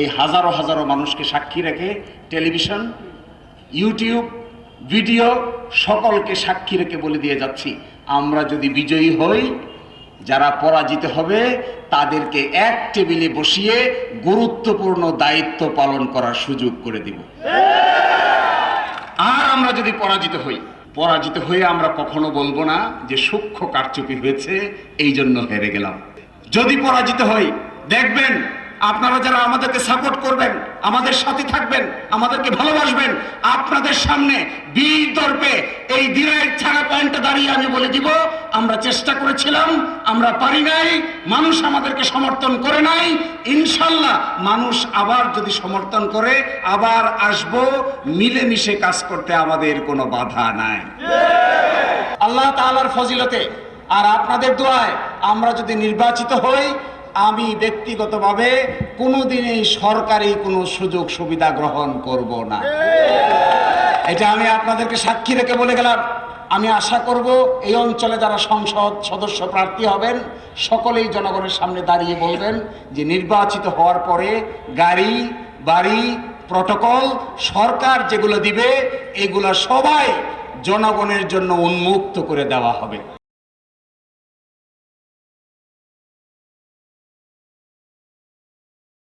এই হাজারো হাজারো মানুষকে সাক্ষী রেখে টেলিভিশন, ইউটিউব, ভিডিও সকলকে সাক্ষী রেখে বলে দিয়ে যাচ্ছি, আমরা যদি বিজয়ী হই, যারা পরাজিত হবে, তাদেরকে এক টেবিলে বসিয়ে গুরুত্বপূর্ণ দায়িত্ব পালন করার সুযোগ করে দিব। আর আমরা যদি পরাজিত হই, পরাজিত হয়ে আমরা কখনো বলব না যে সূক্ষ্ম কারচুপি হয়েছে, এই জন্য হেরে গেলাম। যদি পরাজিত হই, দেখবেন আপনারা যারা আমাদেরকে সাপোর্ট করবেন, আমাদের সাথে থাকবেন, আমাদেরকে ভালোবাসবেন, আপনাদের সামনে বীর দর্পে এই দিনের ছাড়া পয়েন্টে দাঁড়িয়ে আমি বলে দিব, আমরা চেষ্টা করেছিলাম, আমরা পারি নাই, মানুষ আমাদেরকে সমর্থন করে নাই, ইনশাল্লাহ মানুষ আবার যদি সমর্থন করে, আবার আসব, মিলেমিশে কাজ করতে আমাদের কোনো বাধা নাই। আল্লাহ তাআলার ফজিলতে, আর আপনাদের দোয়ায় আমরা যদি নির্বাচিত হই আমি ব্যক্তিগতভাবে কোনোদিনই সরকারি কোনো সুযোগ সুবিধা গ্রহণ করব না। এটা আমি আপনাদেরকে সাক্ষী রেখে বলে গেলাম। আমি আশা করব এই অঞ্চলে যারা সংসদ সদস্য প্রার্থী হবেন, সকলেই জনগণের সামনে দাঁড়িয়ে বলবেন যে নির্বাচিত হওয়ার পরে গাড়ি, বাড়ি, প্রটোকল, সরকার যেগুলো দিবে, এগুলো সবাই জনগণের জন্য উন্মুক্ত করে দেওয়া হবে।